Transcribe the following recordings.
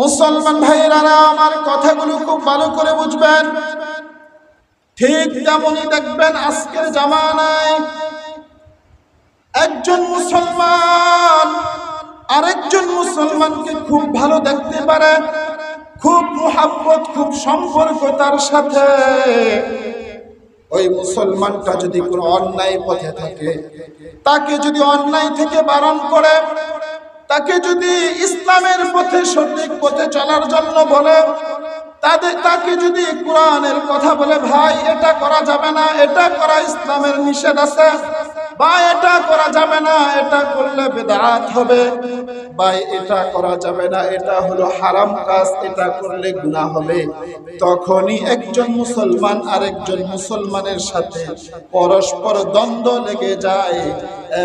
মুসলমান ভাইয়েরা আমার কথাগুলো খুব ভালো করে বুঝবেন। ঠিক তেমনই দেখবেন আজকের জামানায় একজন মুসলমান আরেকজন মুসলমানকে খুব ভালো দেখতে পারে, খুব মোহাব্বত, খুব সম্পর্ক তার সাথে। ওই মুসলমানটা যদি কোনো অন্যায় পথে থাকে, তাকে যদি অন্যায় থেকে বারণ করে তাকে যদি ইসলামের পথে, সঠিক পথে চলার জন্য বলে তাদের তাকে যদি কোরআনের কথা বলে, ভাই, এটা করা যাবে না, এটা করা ইসলামের নিষেধ আছে। বা এটা করা যাবে না, এটা করলে বেদাত হবে। বা এটা করা যাবে না, এটা হলো হারাম কাজ, এটা করলে গুনাহ হবে। তখনই একজন মুসলমান আরেকজন মুসলমানের সাথে পরস্পর দ্বন্দ্ব লেগে যায়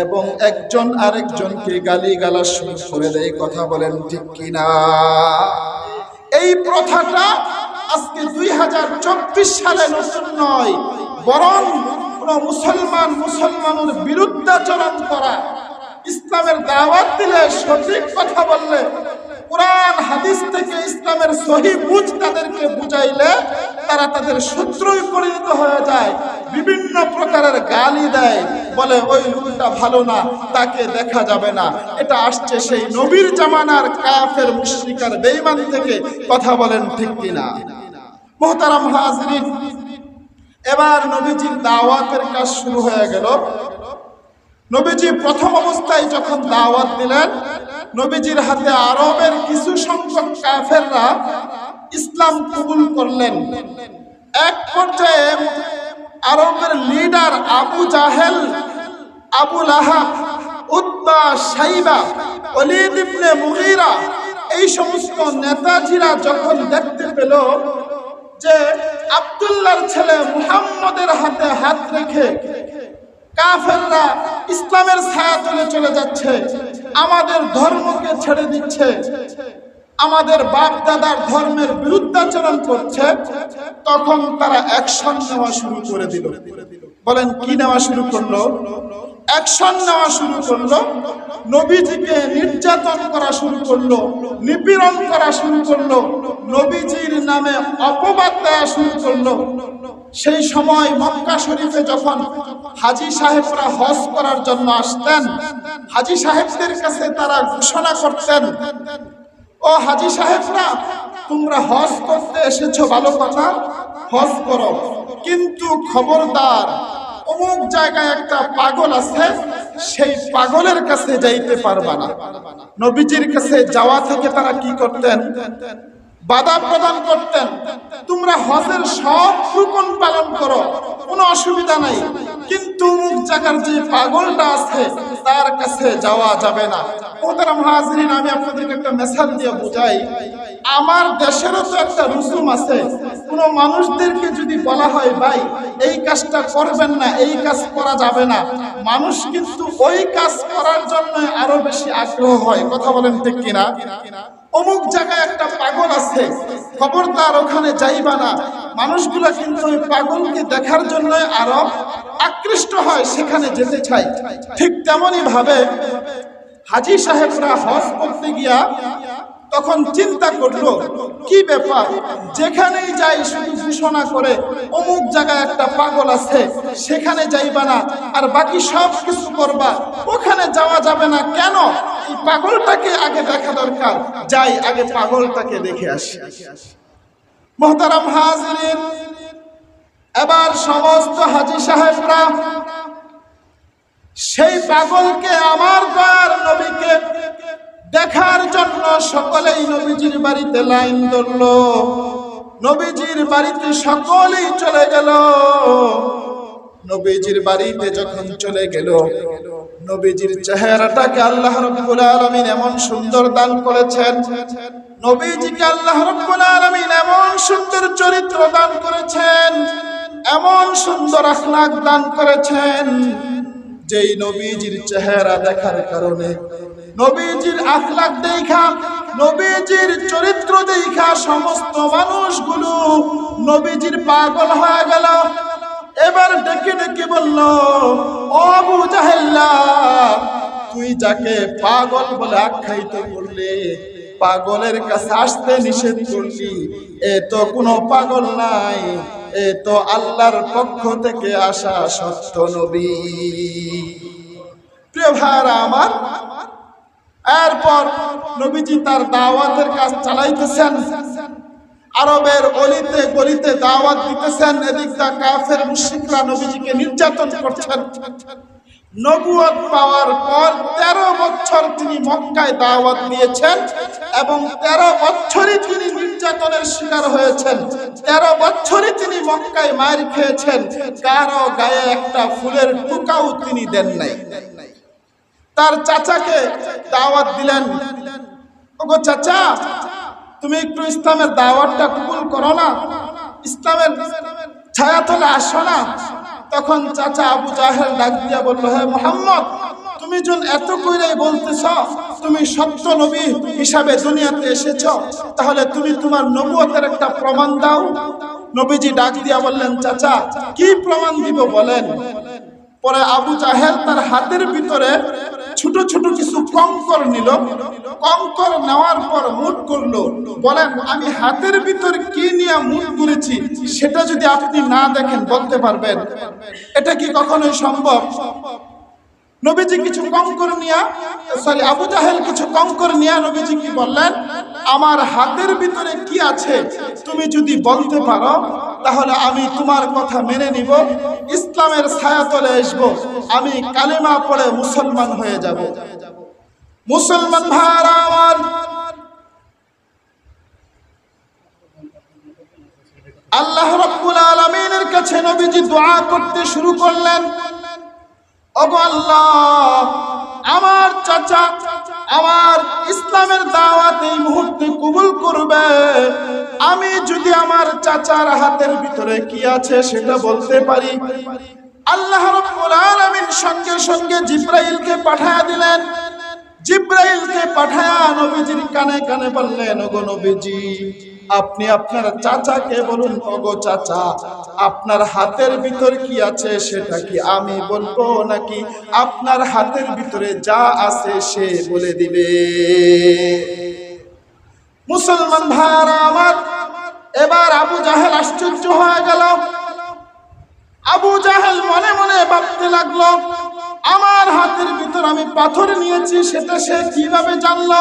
এবং একজন আরেকজনকে গালি গালা শুরু করে দেয়, কথা বলেন ঠিক কিনা? এই প্রথাটা আজকে দুই হাজার চব্বিশ সালে নতুন নয়, বরং কোন মুসলমান মুসলমানের বিরুদ্ধাচরণ করা, ইসলামের দাওয়াত দিলে সঠিক কথা বললে, কোরআন, হাদিস থেকে ইসলামের সহি বুঝ তাদেরকে বুঝাইলে তারা তাদের শত্রুই পরিণত হয়ে যায়, বিভিন্ন প্রকারের গালি দেয়, বলে ওই লোকটা ভালো না, তাকে দেখা যাবে না। এটা আসছে সেই নবীর জামানার কাফের মুশরিকার বেঈমান থেকে কথা বলেন ঠিক কিনা। মোহতারাম হাজরিন এবার নবীজির দাওয়াতের কাজ শুরু হয়ে গেল। নবীজি প্রথম অবস্থায় যখন দাওয়াত দিলেন, নবীজির হাতে আরবের কিছু সংখ্যক কাফেররা ইসলাম কবুল করলেন। এক পর্যায়ে আরবের লিডার আবু জাহেল, আবু লাহাব উদ্বা সাইবা অলিদ মুগীরা এই সমস্ত নেতাজিরা যখন দেখতে পেল যে আব্দুল্লাহর ছেলে মুহাম্মদের হাতে হাত রেখে কাফেররা ইসলামের ছায়া তুলে চলে যাচ্ছে, আমাদের ধর্মকে ছেড়ে দিচ্ছে, আমাদের বাপ দাদার ধর্মের বিরুদ্ধাচরণ করছে, তখন তারা অ্যাকশন নেওয়া শুরু করে দিল। বলেন, কি নেওয়া শুরু করল? অ্যাকশন নেওয়া শুরু করল, নবীজিকে নির্যাতন করা শুরু করল, নিপীড়ন করা শুরু করল, নবীজির নামে অপবাদ দেওয়া শুরু করল। সেই সময় মক্কা শরীফে যখন হাজি সাহেবরা হজ করার জন্য আসতেন, হাজি সাহেবদের কাছে তারা ঘোষণা করতেন, ও হাজি সাহেবরা, তোমরা হজ করতে এসেছ, ভালো কথা, হজ করো। কিন্তু খবরদার অমুক জায়গায় একটা পাগল আছে, সেই পাগলের কাছে যাইতে পারবা না। নবীজির কাছে যাওয়া থেকে তারা কি করতেন? বাধা প্রদান করতেন। তোমরা হজের সব রুকন পালন করো অসুবিধা নাই। কিন্তু অমুক জায়গার যে পাগলটা আছে, তার কাছে যাওয়া যাবে না। মোহতারাম হাজরিন আমি আপনাদেরকে একটা মেসাল দিয়ে বুঝাই। আমার দেশেরও তো একটা রুসুম আছে। কোন মানুষদেরকে যদি বলা হয়, ভাই, এই কাজটা করবেন না, এই কাজ করা যাবে না। মানুষ কিন্তু ওই কাজ করার জন্য আরও বেশি আগ্রহ হয়। কথা বলেন ঠিক কিনা? অমুক জায়গায় একটা পাগল আছে। খবরদার, ওখানে যাইবা না। মানুষগুলা কিন্তু ওই পাগলকে দেখার জন্য আরও আকৃষ্ট হয়, সেখানে যেতে চাই ঠিক তেমনই ভাবে হাজি সাহেবরা হজ করতে গিয়া তখন চিন্তা করল, কি ব্যাপার? যেখানেই যাই শুধু ঘোষণা করে অমুক জায়গায় একটা পাগল আছে, সেখানে যাইবা না। আর বাকি সব কিছু করবা। ওখানে যাওয়া যাবে না কেন? পাগলটাকে আগে দেখা দরকার। যাই, আগে পাগলটাকে দেখে আসি। মোহতারাম হাজিরিন, এবার সমস্ত হাজি সাহেবরা, সেই পাগলকে আমার দয়ার নবীকে দেখার জন্য সকলেই নবীজির বাড়িতে লাইন ধরল। নবীজির বাড়িতে সকলেই চলে গেল। নবীজির বাড়িতে যখন চলে গেল নবীজির চেহারাটাকে আল্লাহ রব্বুল আলামিন এমন সুন্দর দান করেছেন। নবীজিকে আল্লাহ রব্বুল আলামিন এমন সুন্দর চরিত্র দান করেছেন, এমন সুন্দর আখলাক দান করেছেন, যেই নবীজির চেহারা দেখার কারণে, নবীজির আখলাক দেখা, নবীজির চরিত্র দেখা সমস্ত মানুষগুলো নবীজির পাগল হয়ে গেল। এবার ডেকে ডেকে বলল আবু জাহেল্লা, তুই যাকে পাগল বলে আখ্যায়িত করলে, পাগলের কাছে আসতে নিষেধ করলি, এ তো কোনো পাগল নাই, এ তো আল্লাহর পক্ষ থেকে আসা সত্য নবী। প্রিয় ভাইরা আমার, এরপর নবীজি তার দাওয়াতের কাজ চালাইতেছেন। আরবের অলিতে গলিতে দাওয়াত দিতেছেন, এদিক দা কাফের মুশরিকরা নবীজিকে নির্যাতন করছেন। নবুয়ত পাওয়ার পর তেরো বছর তিনি মক্কায় দাওয়াত দিয়েছেন এবং তেরো বছরই তিনি নির্যাতনের শিকার হয়েছেন। তেরো বছরই তিনি মক্কায় মার খেয়েছেন। কারও গায়ে একটা ফুলের টুকাও তিনি দেন নাই। তার চাচাকে দাওয়াত দিলেন। ওগো চাচা তুমি একটু ইসলামের দাওয়াতটা কবুল করো না, ইসলামের ছায়া ছায়াতলে আসো না। তখন চাচা আবু জাহেল ডাক দিয়া বলল, হে মোহাম্মদ, তুমি যখন এত কইরাই বলতেছ, তুমি সত্য নবী হিসাবে দুনিয়াতে এসেছ, তাহলে তুমি তোমার নবুয়তের একটা প্রমাণ দাও। নবীজি ডাক দিয়া বললেন, চাচা, কি প্রমাণ দিব বলেন? পরে আবু জাহেল তার হাতের ভিতরে ছোট ছোট কিছু কঙ্কর নিল। কঙ্কর নেওয়ার পর মুট করল, বলেন, আমি হাতের ভিতর কি নিয়ে মুট করেছি সেটা যদি আপনি না দেখেন, বলতে পারবেন। এটা কি কখনোই সম্ভব? নবীজি কিছু কঙ্কর নিয়া, সরি, আবু জাহেল কিছু কঙ্কর নিয়া নবীজি কি বললেন, আমার হাতের ভিতরে কি আছে তুমি যদি বলতে পারো তাহলে আমি তোমার কথা মেনে নিব, ইসলামের ছায়াতলে আসব, আমি কালেমা পড়ে মুসলমান হয়ে যাব। মুসলমান ভাইরা আল্লাহ রাব্বুল আলামিনের কাছে নবীজি দোয়া করতে শুরু করলেন। ওগো আল্লাহ, আমার চাচা আমার ইসলামের দাওয়াত এই মুহূর্তে কবুল করবে। আমি যদি আমার চাচার হাতের ভিতরে কি আছে সেটা বলতে পারি। আল্লাহ রাব্বুল আলামিন সঙ্গে সঙ্গে জিব্রাইলকে পাঠায়া দিলেন। জিব্রাইলকে পাঠায়া নবীজির কানে কানে বললেন, ওগো নবীজি আপনি আপনার চাচাকে বলুন, ওগো চাচা, আপনার হাতের ভিতর কি আছে সেটা কি আমি বলব নাকি? আপনার হাতের ভিতরে যা আছে সে বলে দিবে। মুসলমান ভাইরা আমার, এবার আবু জাহেল আশ্চর্য হয়ে গেল। আবু জাহেল মনে মনে ভাবতে লাগল, আমার হাতের ভিতর আমি পাথর নিয়েছি, সেটা সে কীভাবে জানলো?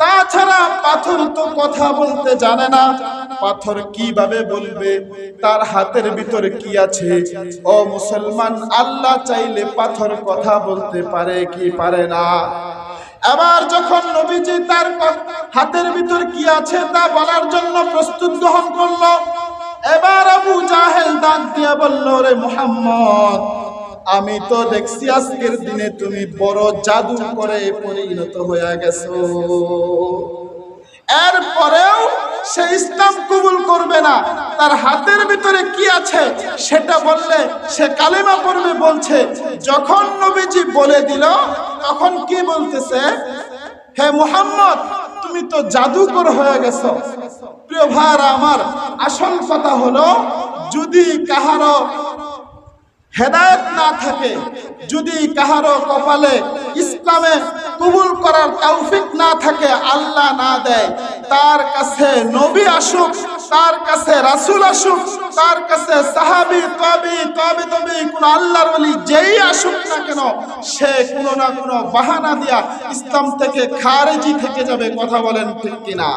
তাছাড়া পাথর তো কথা বলতে জানে না। পাথর কীভাবে বলবে? তার হাতের ভিতরে কি আছে? ও মুসলমান, আল্লাহ চাইলে পাথর কথা বলতে পারে কি পারে না? এবার যখন নবীজি তার হাতের ভিতর কি আছে তা বলার জন্য প্রস্তুত গ্রহণ করল। এবার আবু জাহেল ডাক দিয়া বলল রে মুহাম্মদ আমি তো দেখছি আজকের দিনে তুমি বড় জাদু করে পরিণত হয়ে গেছো। এরপরেও সে ইসলাম কবুল করবে না। তার হাতের ভিতরে কি আছে সেটা বললে সে কালেমা পড়বে, বলছে, যখন নবীজি বলে দিল, তখন কি বলতেছে? হে মুহাম্মদ, তুমি তো জাদুকর হয়ে গেছো। প্রিয় ভাইরা আমার আসল কথা হলো, যদি কাহারো হেদায়েত না থাকে, যদি কাহারো কপালে ইসলামে কবুল করার তৌফিক না থাকে, আল্লাহ না দেয়, তার কাছে নবী আসুক, তার কাছে রাসুল আসুক, তার কাছে সাহাবী, তবি, তবে তবে, কোন আল্লাহর বলি যেই আসুক না কেন, সে কোনো না কোনো বাহানা দিয়া ইসলাম থেকে খারেজি থেকে যাবে, কথা বলেন ঠিক কিনা?